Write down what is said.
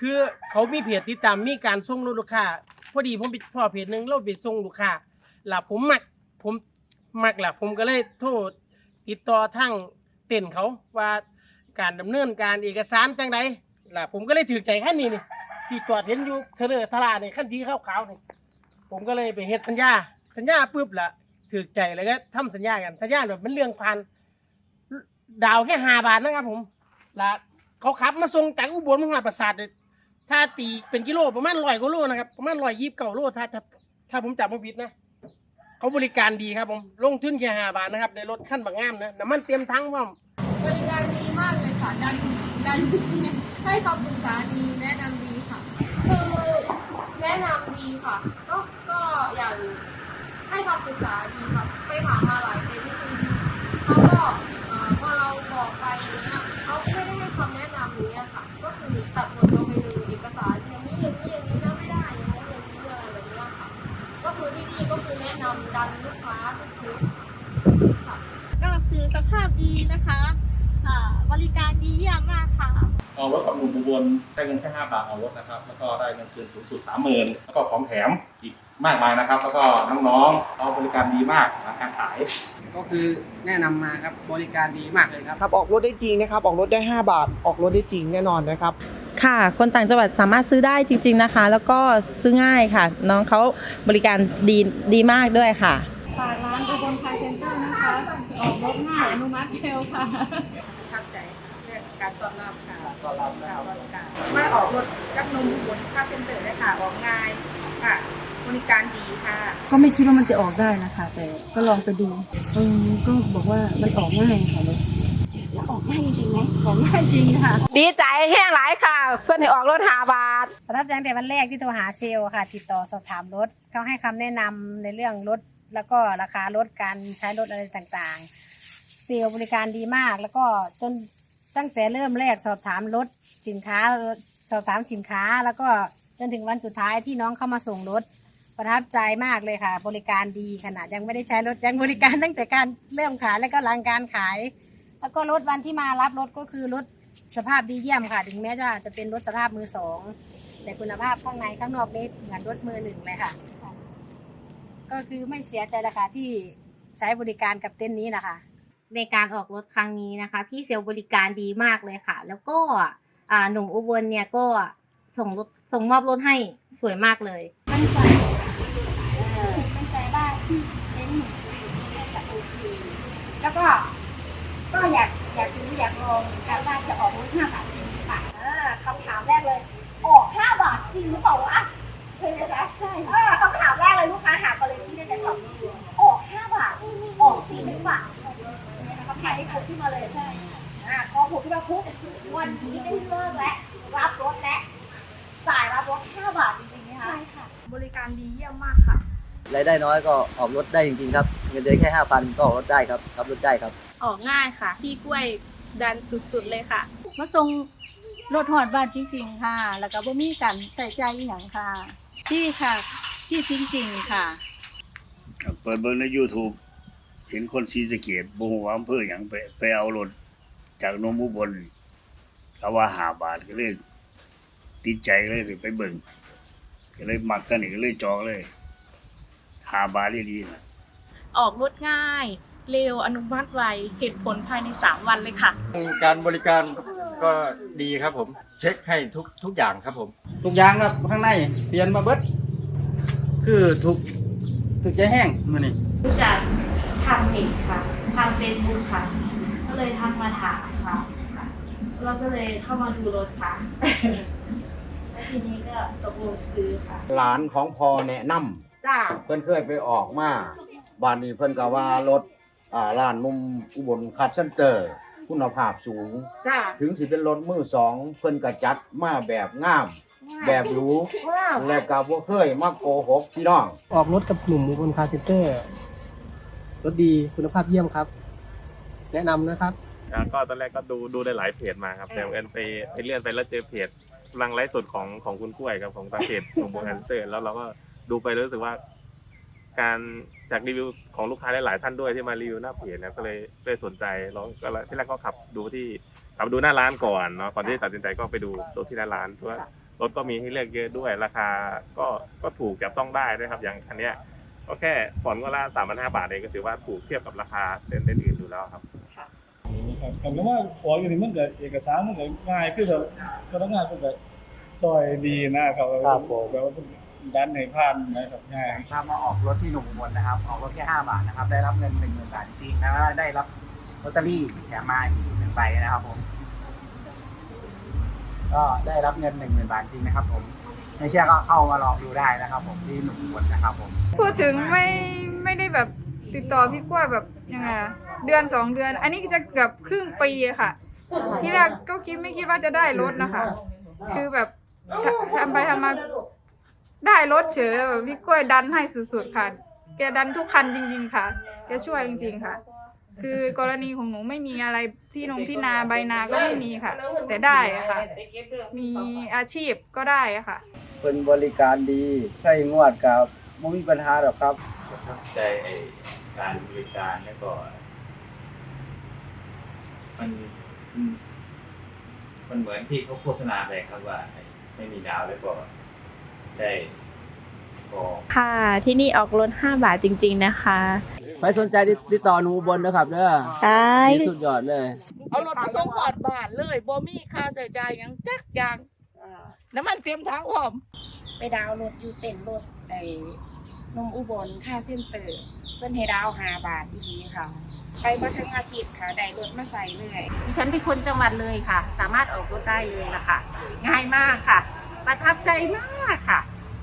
คือเขามีเพจติดตามมีการส่งลูกค้าพอดีผมไปพ่อเพจหนึงเราไปส่งลูกค้าล่ะผมมักผมมักล่ะผมก็เลยโทรติดต่อทางเต้นเขาว่าการดำเนินการเอกสารจังไดล่ะผมก็เลยถือใจขั้นนี้นี่ที่จอดเห็นอยู่เทเลอร์ทลาเนี่ยขั้นที่ขาวๆนี่ผมก็เลยไปเฮ็ดสัญญา สัญญาปุ๊บล่ะถือใจแล้วก็ทำสัญญากันสัญญาแบบมันเรื่องพันดาวแค่ห้าบาทนะครับผมล่ะเขาขับมาส่งจากอุบลมาหาประสาทเลย ถ้าตีเป็นกิโลประมาณร้อยกว่าโลนะครับประมาณร้อยยี่สิบเก้าโลถ้าถ้าถ้าผมจับไม่ผิดนะเขาบริการดีครับผมลงทุนแค่ห้าบาทนะครับในรถขั้นบางงามนะน้ำมันเต็มทั้งพร้อมบริการดีมากเลยค่ะดันดันให้คำปรึกษาดีแนะนำดีค่ะ คือแนะนำดีค่ะ ก็ก็อย่างให้คำปรึกษาดีค่ะไปถามมาหลายเคสที่คือเขาก็เอ่อพอเราบอกไปเงี้ย นี่ก็คือแนะนำดันลูกค้าทุกชุดค่ะก็คือสภาพดีนะคะค่ะบริการดีเยี่ยมมากค่ะ เอารถกับหนุ่มอุบลได้เงินแค่ห้าบาทเอารถนะครับ แล้วก็ได้เงินคืนสูงสุดสามหมื่นแล้วก็ของแถมอีกมากมายนะครับ แล้วก็น้องๆเขาบริการดีมากนะการขาย ก็คือแนะนำมาครับบริการดีมากเลยครับ ครับออกรถได้จริงนะครับ ออกรถได้ 5 บาท ออกรถได้จริงแน่นอนนะครับ ค่ะ คนต่างจังหวัดสามารถซื้อได้จริง ๆนะคะ แล้วก็ซื้อง่ายค่ะ น้องเขาบริการดีดีมากด้วยค่ะ ฝากร้านอุบลคาร์เซ็นเตอร์นะคะ ออกรถง่ายอนุมัติเร็วค่ะประทับใจเรื่องการต้อนรับค่ะต้อนรับนะครับบริการมาออกรถกับนมบนค่าเซ็นเตอร์ได้ค่ะออกง่ายค่ะบริการดีค่ะ ก็ไม่คิดว่ามันจะออกได้นะคะ แต่ก็ลองไปดูเออก็บอกว่ามันออกง่ายค่ะรถแล้วออก ง่ายจริงไหมออกง่ายจริงค่ะ ดีใจแห้งหลายค่ะ เพื่อนให้ออกรถหาบาทประทับใจตั้งแต่วันแรกที่โทรหาเซลล์ค่ะ ติดต่อสอบถามรถเขาให้คำแนะนำในเรื่องรถแล้วก็ราคารถการใช้รถอะไรต่างๆ เซลล์บริการดีมาก แล้วก็จนตั้งแต่เริ่มแรกสอบถามรถสินค้าสอบถามสินค้า แล้วก็จนถึงวันสุดท้ายที่น้องเข้ามาส่งรถประทับใจมากเลยค่ะ บริการดีขนาดยังไม่ได้ใช้รถยังบริการตั้งแต่การเริ่มขายแล้วก็หลังการขาย แล้วก็รถวันที่มารับรถก็คือรถสภาพดีเยี่ยมค่ะ ถึงแม้จะจะเป็นรถสภาพมือสองแต่คุณภาพข้างในข้างนอกนี่เหมือนรถมือหนึ่งเลยค่ะ ก็คือไม่เสียใจราคาที่ใช้บริการกับเต้นท์นี้นะคะ ในการออกรถครั้งนี้นะคะ พี่เซลล์บริการดีมากเลยค่ะ แล้วก็อ่าหนุ่มอุบลเนี่ยก็ส่งรถส่งมอบรถให้สวยมากเลยมั่นใจเออมั่นใจว่าที่เต้นท์น่าจะโอเคแล้วก็ ก็อยากอยากรู้อยากลองเหมือนกันว่าจะออกรถห้าบาทจริงหรือเปล่าอ่าคำถามแรกเลย ออกห้าบาทจริงหรือเปล่าวะใช่ไหมคะใช่อ่าคำถามแรกเลยลูกค้าถามกันเลยที่ได้จะตอบออกห้าบาทออกจริงหรือเปล่าคำถามที่เขาขึ้นมาเลยใช่อ่าพอผมขึ้นมาปุ๊บวันนี้ได้เลิกแล้วรับรถแล้วจ่ายรับรถห้าบาทจริงๆไหมคะใช่ค่ะ บริการดีเยี่ยมมากค่ะรายได้น้อยก็ออกรถได้จริงๆครับ เงินเดือนแค่ห้าพันก็ออกรถได้ครับขับรถได้ครับ ออกง่ายค่ะ พี่กล้วยดันสุดๆเลยค่ะ มาส่งรถหอดบ้านจริง ๆ ค่ะ แล้วก็บ่มีการใส่ใจอหย่างค่ะที่ค่ะที่จริง ๆ ค่ะ เปิดเบิ่งใน YouTube เห็นคนศรีสะเกดบ่ฮู้ว่าอำเภอหยังไปไปเอารถจากนมอุบลเขาว่าห้าบาทก็เลยติดใจเลยไปเบิ่งก็เลยมักกันนี่ก็เลยจองเลยห้าบาทดีๆนะ ออกรถง่าย เร็วอนุมัติไวเห็นผลภายใน 3 วันเลยค่ะ การบริการก็ดีครับผม เช็คให้ทุกทุกอย่างครับผม ทุกอย่างครับข้างในเปลี่ยนมาเบิดคือถูกถูกใจแห้งมันนี่รู้จักทางเพจค่ะ ทางเฟซบุ๊กค่ะ ก็เลยทักมาถามค่ะค่ะเราก็เลยเข้ามาดูรถค่ะแล้วทีนี้ก็ตกลงซื้อค่ะ หลานของพอแนะนำจ้าเพิ่นเคยไปออกมาบ้านนี้เพิ่นก็ว่ารถ อ่าร้านนุ่มอุบลคัดเซ็นเตอร์ คุณภาพสูง จ้าถึงสิเป็นรถมือสองเพิ่นก็จัดมาแบบงาม แบบหรูว้าวและก็บ่เคยมาโกหกพี่น้อง ออกรถกับหนุ่มอุบลคาร์เซ็นเตอร์ รถดีคุณภาพเยี่ยมครับ แนะนำนะครับ แล้วก็ตอนแรกก็ดูดูได้หลายเพจมาครับแต่เอิญไปไปเลื่อนไปแล้วเจอเพจกำลังไลฟ์สดของของคุณกล้วยครับของทางเพจของโบงแอนเตอร์แล้วเราก็ดูไปแล้วรู้สึกว่า การจากรีวิวของลูกค้าหลายๆท่านด้วยที่มารีวิวหน้าเพจเนี่ยก็เลยเลยสนใจแล้วก็เลยที่แรกก็ขับดูที่ขับดูหน้าร้านก่อนเนาะก่อนที่จะตัดสินใจก็ไปดูดูที่หน้าร้านเพราะว่ารถก็มีให้เลือกเยอะด้วยราคาก็ก็ถูกจับต้องได้ด้วยครับอย่างคันเนี้ยก็แค่ผ่อนก็ละสามพันห้าบาทเองก็ถือว่าถูกเทียบกับราคาเต็นท์อื่นๆอยู่แล้วครับครับผมก็ว่าขออยู่นี่มันก็เอกสารมันก็ง่ายคือแบบพนักงานเพิ่นก็ซอยดีนะครับครับผมแบบว่าเพิ่น ดันให้ผ่านนะครับง่ายถ้ามาออกรถที่หนุ่มอุบลนะครับ ออกรถแค่5บาทนะครับ ได้รับเงิน1 0,000บาทจริงๆแล้วก็ได้รับลอตเตอรี่แถมมาอีกหนึ่งใบนะครับผม ก็ได้รับเงิน1 0,000บาทจริงนะครับ ผมไม่เชื่อก็เข้ามาลองดูได้นะครับ ผมที่หนุ่มอุบลนะครับ ผม พูดถึงไม่ไม่ได้แบบติดต่อพี่กล้วยแบบยังไงอะเดือนสองเดือน อันนี้จะเกือบครึ่งปีอะค่ะ ที่แรกก็คิดไม่คิดว่าจะได้รถนะคะ คือแบบททำไปทำมา ได้รถเฉยแบบพี่กล้วยดันให้สุดๆค่ะ แกดันทุกคันจริง ๆ ค่ะ แกช่วยจริง ๆ ค่ะ คือกรณีของหนูไม่มีอะไรที่นงที่นาใบนาก็ไม่มีค่ะ แต่ได้อะค่ะ มีอาชีพก็ได้อะค่ะ เป็นบริการดีใส่งวดกับไม่มีปัญหาหรอกครับประทับใจไอ้การบริการแล้วก็มันมันมันเหมือนที่เขาโฆษณาไปครับว่า ไม่มีดาวแล้วก็ ได้พอค่ะ ที่นี่ออกรถ5บาทจริง ๆนะคะ ใครสนใจติดต่อหนูอุบนนะครับเด้อได้นี่สุดยอดเลย เอารถมาส่งหอดบ้านเลยบ่มีค่าใช้จ่ายหยังจักอย่างน้ำมันเต็มถังพร้อมไปดาวน์รถอยู่เต็นท์รถไอ้นมอุบลค่าเส้นเตอร์เพื่อนให้ดาวหาบาทดีๆค่ะ ไปมาทั้งอาทิตย์ค่ะ ได้รถมาใส่เลย ดิฉันเป็นคนจังหวัดเลยค่ะ สามารถออกรถได้เลยนะคะ ง่ายมากค่ะ ประทับใจมากค่ะ